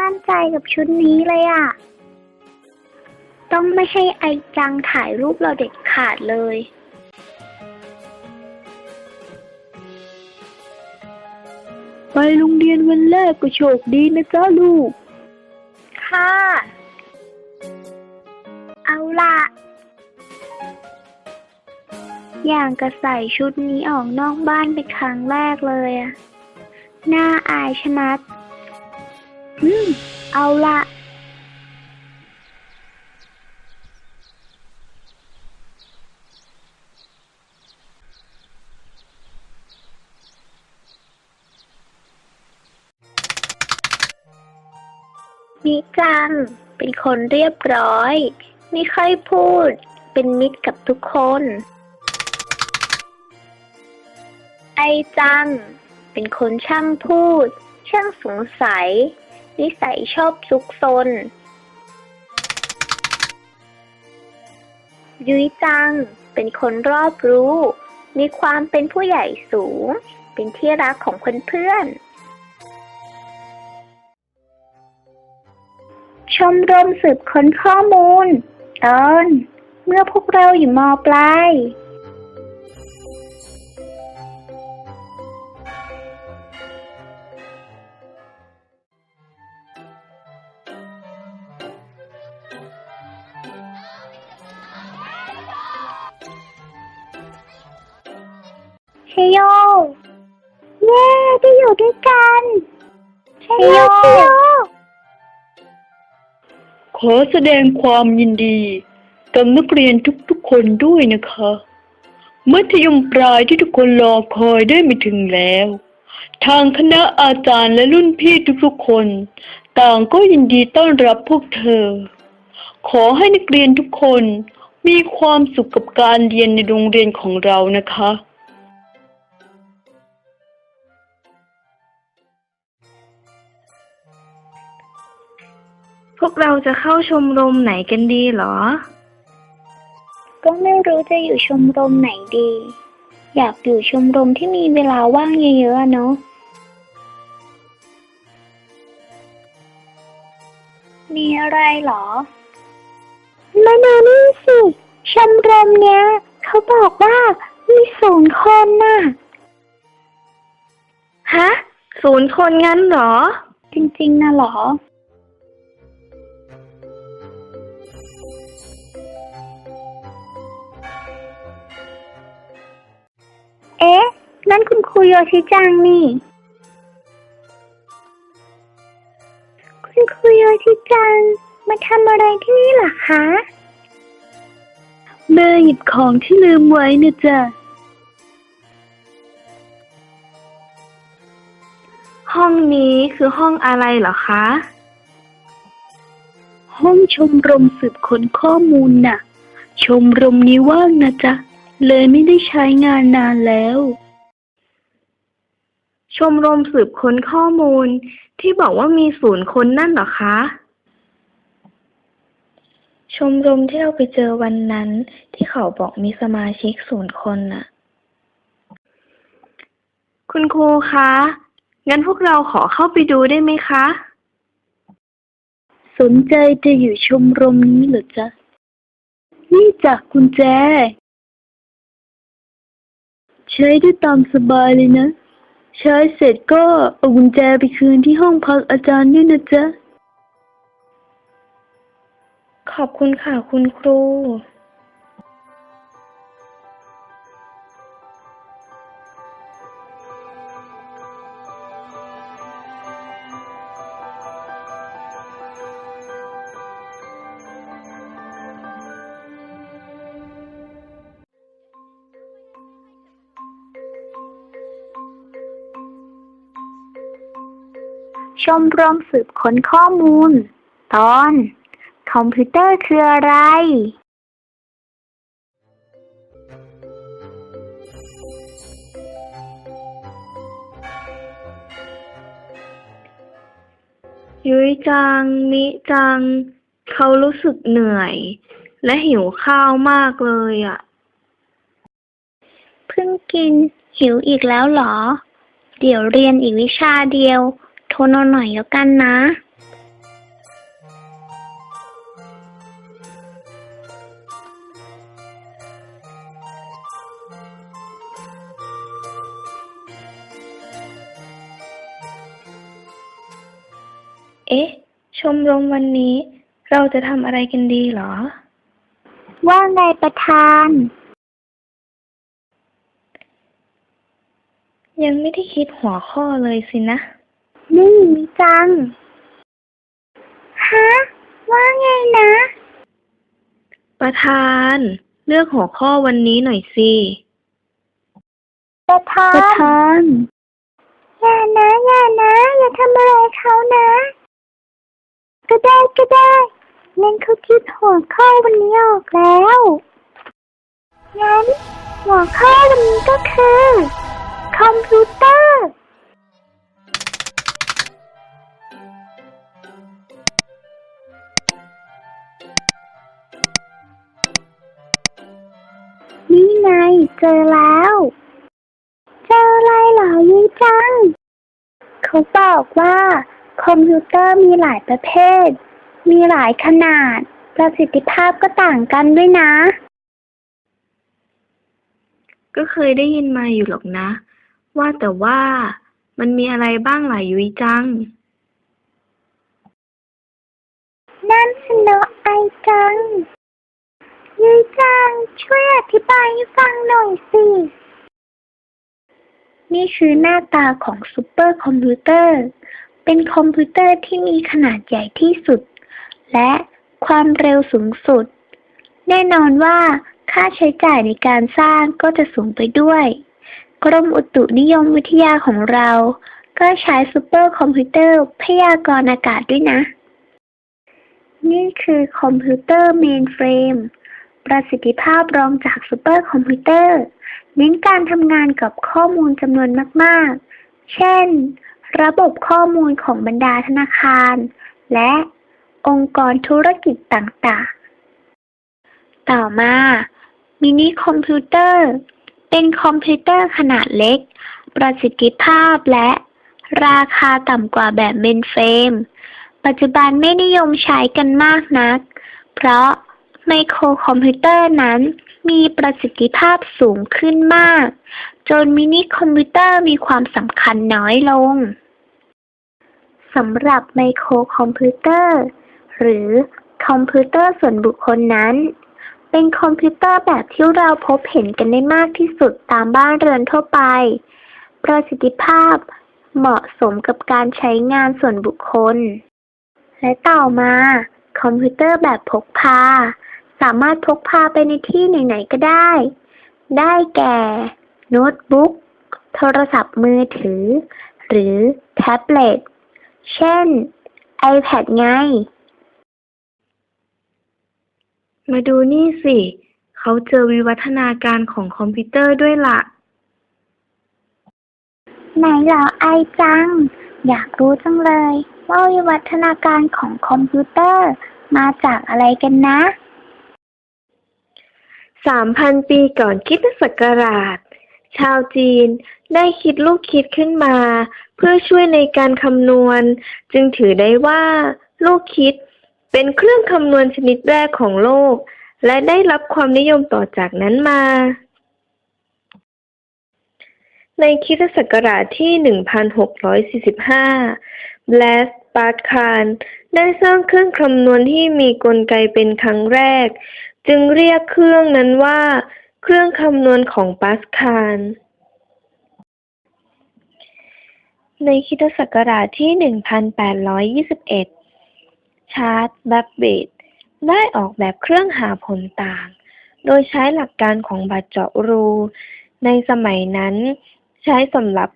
มั่นใจกับชุดนี้เลยอะต้องไม่ให้ไอจังถ่ายรูปเราเด็ดขาดเลย ไปโรงเรียนวันแรกก็โชคดีนะจ๊ะลูก ค่ะ เอาละอย่างกระใส่ชุดนี้ออกนอกบ้านเป็นครั้งแรกเลยอะน่าอายชะมัด อืม เอาละนิจัง เป็นคนเรียบร้อย ไม่ค่อยพูด เป็นมิตรกับทุกคน ไอจัง เป็นคนช่างพูด ช่างสงสัย นิสัยชอบซุกซน ยุ้ยจัง เป็นคนรอบรู้ มีความเป็นผู้ใหญ่สูง เป็นที่รักของเพื่อนๆ ชมรมสืบค้นข้อมูล ตอน เมื่อพวกเราอยู่มปลาย โยขอแสดงความยินดีกับนักเรียนทุกๆคนด้วยนะคะ มัธยมปลายที่ทุกคนรอคอยได้มาถึงแล้ว ทางคณะอาจารย์และรุ่นพี่ทุกๆคน ต่างก็ยินดีต้อนรับพวกเธอ ขอให้นักเรียนทุกคนมีความสุขกับการเรียนในโรงเรียนของเรานะคะ พวกเราจะเข้าชมรมไหนกันดีเหรอ ก็ไม่รู้จะอยู่ชมรมไหนดี อยากอยู่ชมรมที่มีเวลาว่างเยอะๆอะเนาะ มีอะไรเหรอ มาดูนี่สิ ชมรมเนี้ย เขาบอกว่ามีศูนย์คนน่ะ ฮะ ศูนย์คนงั้นเหรอ จริงๆนะเหรอ เอ๊ะ นั่นคุณครูโยชิจังนี่ คุณครูโยชิจัง มาทำอะไรที่นี่ล่ะคะ แม่หยิบของที่ลืมไว้นะจ๊ะ ห้องนี้คือห้องอะไรเหรอคะ ห้องชมรมสืบค้นข้อมูลน่ะ ชมรมนี้ว่างนะจ๊ะ เลยไม่ได้ใช้งานนานแล้ว ชมรมสืบค้นข้อมูลที่บอกว่ามีศูนย์คนนั่นเหรอคะ ชมรมที่เราไปเจอวันนั้น ที่เขาบอกมีสมาชิกศูนย์คนน่ะ คุณครูคะ งั้นพวกเราขอเข้าไปดูได้ไหมคะ สนใจจะอยู่ชมรมนี้เหรอจ๊ะ นี่จ้ะกุญแจ ใช้ได้ตามสบายเลยนะ ใช้เสร็จก็เอากุญแจไปคืนที่ห้องพักอาจารย์ด้วยนะจ๊ะ ขอบคุณค่ะคุณครู มรมสืบค้นข้อมูล ตอน คอมพิวเตอร์คืออะไร ยุ้ยจัง มิจัง เขารู้สึกเหนื่อย และหิวข้าวมากเลยอะ เพิ่งกินหิวอีกแล้วเหรอ เดี๋ยวเรียนอีกวิชาเดียว นเอาหน่อยแล้วกันนะ เอ๊ะ ชมรมวันนี้ เราจะทำอะไรกันดีเหรอ ว่าไงประธาน ยังไม่ได้คิดหัวข้อเลยสินะ นี่มีจัง ฮะ ว่าไงนะ ประธาน เลือกหัวข้อวันนี้หน่อยสิ ประธาน ประธาน อย่านะ อย่านะ อย่าทำอะไรเขานะ ก็ได้ก็ได้เล่นเขาคิดหัวข้อวันนี้ออกแล้วงั้นหัวข้อวันนี้ก็คือ คอมพิวเตอร์ เจอแล้ว เจออะไรเหรอยี่จัง เขาบอกว่า คอมพิวเตอร์มีหลายประเภท มีหลายขนาด ประสิทธิภาพก็ต่างกันด้วยนะ ก็เคยได้ยินมาอยู่หรอกนะ ว่าแต่ว่ามันมีอะไรบ้างหลายยุยจัง นั่นสนอไอจัง ยี่จังช่วยอธิบายให้ฟังหน่อยสิ นี่คือหน้าตาของซูเปอร์คอมพิวเตอร์ เป็นคอมพิวเตอร์ที่มีขนาดใหญ่ที่สุด และความเร็วสูงสุด แน่นอนว่าค่าใช้จ่ายในการสร้างก็จะสูงไปด้วย กรมอุตุนิยมวิทยาของเรา ก็ใช้ซูเปอร์คอมพิวเตอร์พยากรณ์อากาศด้วยนะ นี่คือคอมพิวเตอร์เมนเฟรม ประสิทธิภาพรองจากซูเปอร์คอมพิวเตอร์ เน้นการทำงานกับข้อมูลจำนวนมาก ๆ เช่น ระบบข้อมูลของบรรดาธนาคาร และองค์กรธุรกิจต่าง ๆ ต่อมา มินิคอมพิวเตอร์ เป็นคอมพิวเตอร์ขนาดเล็ก ประสิทธิภาพและ ราคาต่ำกว่าแบบเมนเฟรม ปัจจุบันไม่นิยมใช้กันมากนัก เพราะ ไมโครคอมพิวเตอร์นั้นมีประสิทธิภาพสูงขึ้นมาก จนมินิคอมพิวเตอร์มีความสำคัญน้อยลงสำหรับไมโครคอมพิวเตอร์ หรือคอมพิวเตอร์ส่วนบุคคลนั้น เป็นคอมพิวเตอร์แบบที่เราพบเห็นกันได้มากที่สุดตามบ้านเรือนทั่วไป ประสิทธิภาพเหมาะสมกับการใช้งานส่วนบุคคล และต่อมา คอมพิวเตอร์แบบพกพา สามารถพกพาไปในที่ไหนๆก็ได้ ได้แก่ โน้ตบุ๊ก โทรศัพท์มือถือ หรือแท็บเล็ต เช่น iPad ไง มาดูนี่สิ เขาเจอวิวัฒนาการของคอมพิวเตอร์ด้วยล่ะ ไหนเหรอไอจัง อยากรู้จังเลย ว่าวิวัฒนาการของคอมพิวเตอร์มาจากอะไรกันนะ สามพันปีก่อนคริสตศักราช ชาวจีนได้คิดลูกคิดขึ้นมา เพื่อช่วยในการคำนวณ จึงถือได้ว่า ลูกคิดเป็นเครื่องคำนวณชนิดแรกของโลก และได้รับความนิยมต่อจากนั้นมา ในคริสตศักราชที่ 1645 b l a s p a r k a n ได้สร้างเครื่องคำนวณที่มีกลไกเป็นครั้งแรก จึงเรียกเครื่องนั้นว่า เครื่องคำนวณของปาสคาล ในคริสตศักราชที่ 1821 ชาร์ลส์แบปเบตได้ออกแบบเครื่องหาผลต่าง โดยใช้หลักการของบัตรเจาะรู ในสมัยนั้นใช้สำหรับ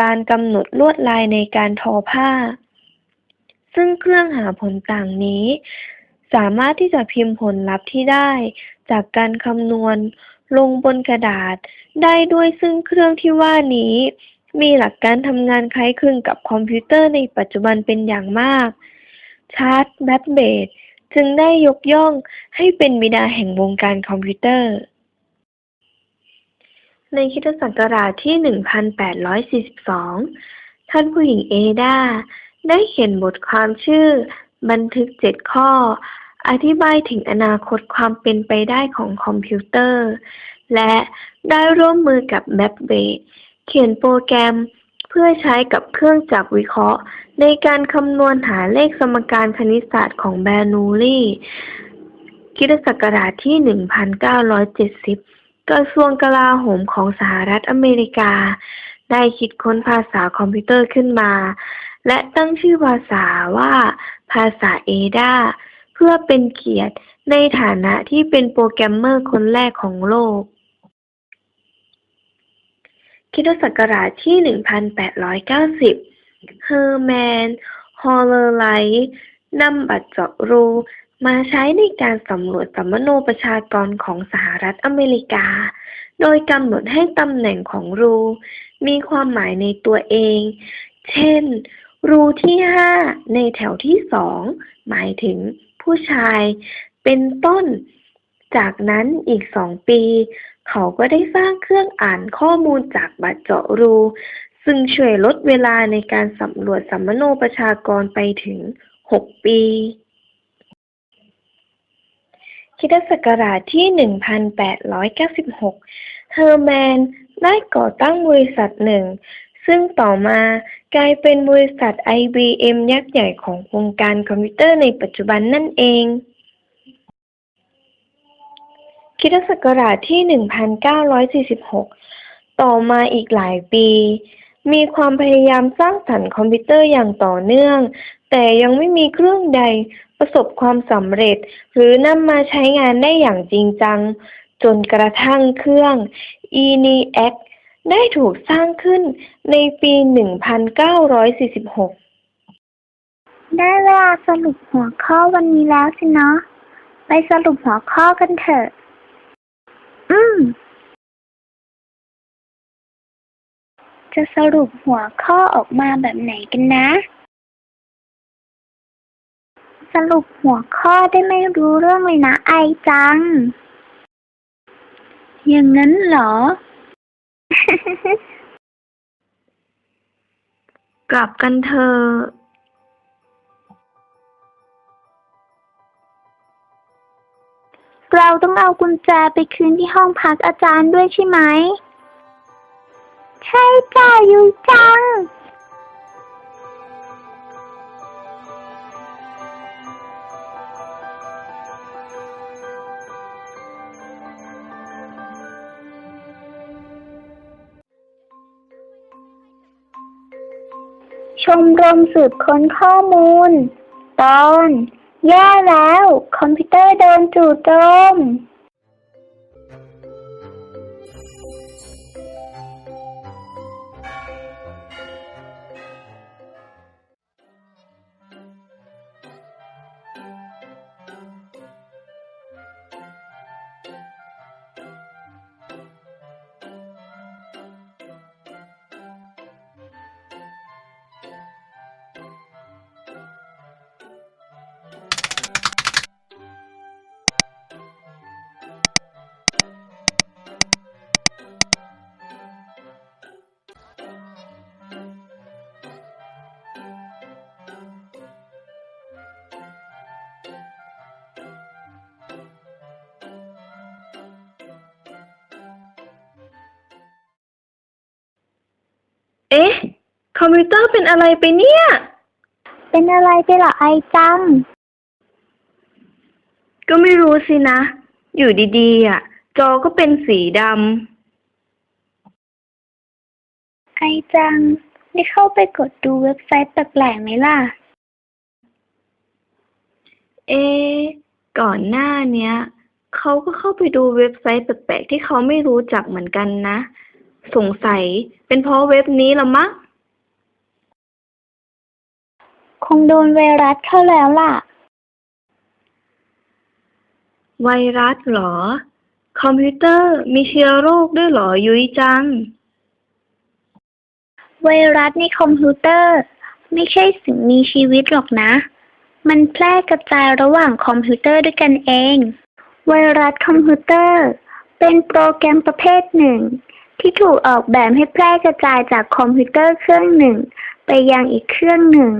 การกำหนดลวดลายในการทอผ้า ซึ่งเครื่องหาผลต่างนี้ สามารถที่จะพิมพ์ผลลัพธ์ที่ได้ จากการคำนวณ ลงบนกระดาษ ได้ด้วยซึ่งเครื่องที่ว่านี้ มีหลักการทำงานคล้ายคลึงกับคอมพิวเตอร์ในปัจจุบันเป็นอย่างมาก ชาร์ลส์แบตเบตจึงได้ยกย่องให้เป็นบิดาแห่งวงการคอมพิวเตอร์ ในคริสตศักราชที่ 1842 ท่านผู้หญิงเอดาได้เขียนบทความชื่อ บันทึกเจ็ดข้อ อธิบายถึงอนาคตความเป็นไปได้ของคอมพิวเตอร์ และได้ร่วมมือกับแบปเบตเขียนโปรแกรมเพื่อใช้กับเครื่องจักรวิเคราะห์ ในการคำนวณหาเลขสมการคณิตศาสตร์ของแบรนูลีคริสตศักราชที่ 1970 กระทรวงกลาโหมของสหรัฐอเมริกา ได้คิดค้นภาษาคอมพิวเตอร์ขึ้นมา และตั้งชื่อภาษาว่าภาษาเอดา พื่อเป็นเกียรติในฐานะที่เป็นโปรแกรมเมอร์คนแรกของโลกคริสตศักราชที่ 1890 เฮอร์แมน ฮอลเลอร์ไลท์นำบัตรเจาะรู มาใช้ในการสำรวจสัมมโนประชากรของสหรัฐอเมริกา โดยกำหนดให้ตำแหน่งของรู มีความหมายในตัวเอง เช่น รูที่ 5 ในแถวที่ 2 หมายถึง ผู้ชาย เป็นต้น จากนั้นอีกสองปี เขาก็ได้สร้างเครื่องอ่านข้อมูลจากบัตรเจาะรู ซึ่งช่วยลดเวลาในการสำรวจสัมมโนประชากรไปถึง 6 ปีคริสตศักราชที่ 1896 เฮอร์แมนได้ก่อตั้งบริษัทหนึ่ง ซึ่งต่อมากลายเป็นบริษัท IBM ยักษ์ใหญ่ของวงการคอมพิวเตอร์ในปัจจุบันนั่นเองคริสตศักราชที่ 1946 ต่อมาอีกหลายปี มีความพยายามสร้างสรรค์คอมพิวเตอร์อย่างต่อเนื่อง แต่ยังไม่มีเครื่องใดประสบความสำเร็จ หรือนำมาใช้งานได้อย่างจริงจัง จนกระทั่งเครื่อง ENIAC ได้ถูกสร้างขึ้นในปี 1946 ได้เวลาสรุปหัวข้อวันนี้แล้วสินะ ไปสรุปหัวข้อกันเถอะ อืม จะสรุปหัวข้อออกมาแบบไหนกันนะ สรุปหัวข้อได้ไม่รู้เรื่องเลยนะไอจัง อย่างนั้นเหรอ กลับกันเถอะเราต้องเอากุญแจไปคืนที่ห้องพักอาจารย์ด้วยใช่ไหม ใช่จ้ายุยจัง มรมสืบค้นข้อมูล ตอน แย่แล้ว คอมพิวเตอร์โดนจู่โจม เอ๊ะ คอมพิวเตอร์เป็นอะไรไปเนี่ย เป็นอะไรไปล่ะไอจัง ก็ไม่รู้สินะ อยู่ดีๆอะ จอก็เป็นสีดไอจัง ได้เข้าไปกดดูเว็บไซต์แปลกๆไหมล่ะำเอ๊ะก่อนหน้าเนี้ยเขาก็เข้าไปดูเว็บไซต์แปลกๆที่เขาไม่รู้จักเหมือนกันนะ สงสัย เป็นเพราะเว็บนี้ละมั้งคงโดนไวรัสเข้าแล้วล่ะ ไวรัสเหรอ คอมพิวเตอร์มีเชื้อโรคด้วยเหรอยุ้ยจัง ไวรัสในคอมพิวเตอร์ ไม่ใช่สิ่งมีชีวิตหรอกนะ มันแพร่กระจายระหว่างคอมพิวเตอร์ด้วยกันเอง ไวรัสคอมพิวเตอร์ เป็นโปรแกรมประเภทหนึ่ง ที่ถูกออกแบบให้แพร่กระจายจากคอมพิวเตอร์เครื่องหนึ่ง ไปยังอีกเครื่องหนึ่ง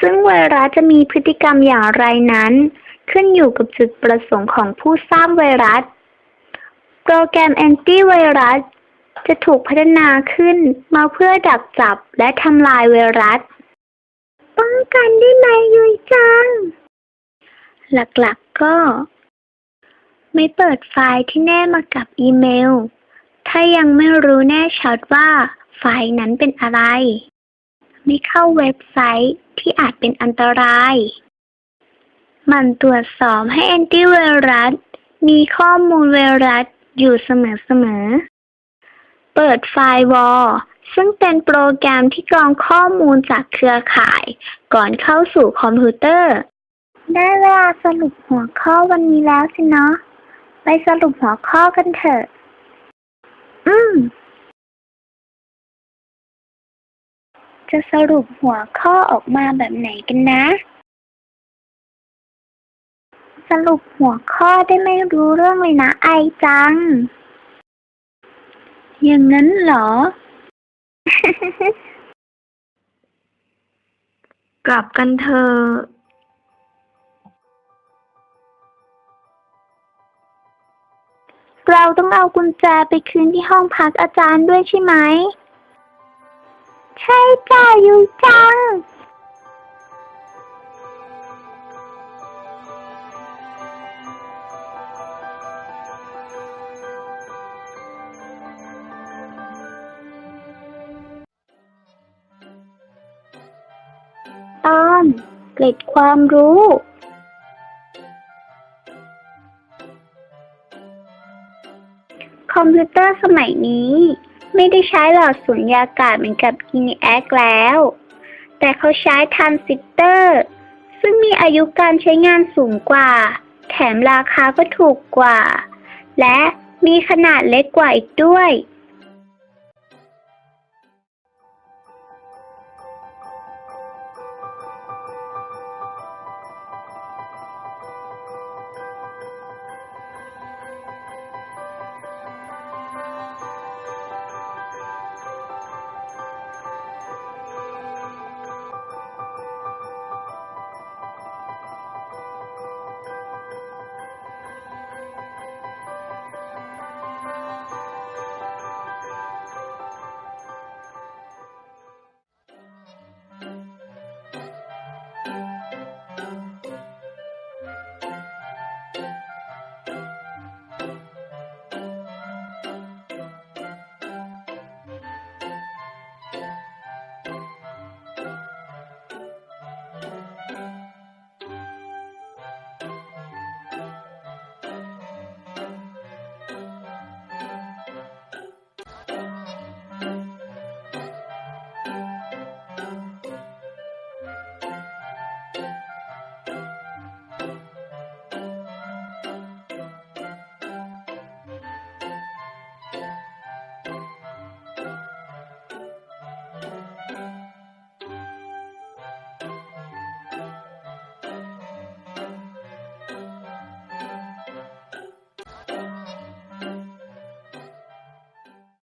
ซึ่งไวรัสจะมีพฤติกรรมอย่างไรนั้น ขึ้นอยู่กับจุดประสงค์ของผู้สร้างไวรัส โปรแกรมแอนตี้ไวรัสจะถูกพัฒนาขึ้นมาเพื่อดักจับและทำลายไวรัส ป้องกันได้ไหมยุยจัง หลักๆก็ไม่เปิดไฟล์ที่แนบมากับอีเมล ถ้ายังไม่รู้แน่ชัดว่า ไฟล์นั้นเป็นอะไร ไม่เข้าเว็บไซต์ที่อาจเป็นอันตรายหมันตรวจสอบให้แอนตี้ไวรัส มีข้อมูลไวรัสอยู่เสมอๆ เปิดไฟล์วอลซึ่งเป็นโปรแกรมที่กรองข้อมูลจากเครือข่าย ก่อนเข้าสู่คอมพิวเตอร์ ได้เวลาสรุปหัวข้อวันนี้แล้วสินะ ไปสรุปหัวข้อกันเถอะ อืม จะสรุปหัวข้อออกมาแบบไหนกันนะ สรุปหัวข้อได้ไม่รู้เรื่องเลยนะไอจัง อย่างนั้นเหรอ กลับกันเถอะ เราต้องเอากุญแจไปคืนที่ห้องพักอาจารย์ด้วยใช่ไหม ใช่จ้ายูจัง ตอนเกร็ดความรู้ คอมพิวเตอร์สมัยนี้ ไม่ได้ใช้หลอดสูญญากาศเหมือนกับกินีแอคแล้ว แต่เขาใช้ทรานซิสเตอร์ ซึ่งมีอายุการใช้งานสูงกว่า แถมราคาก็ถูกกว่า และมีขนาดเล็กกว่าอีกด้วย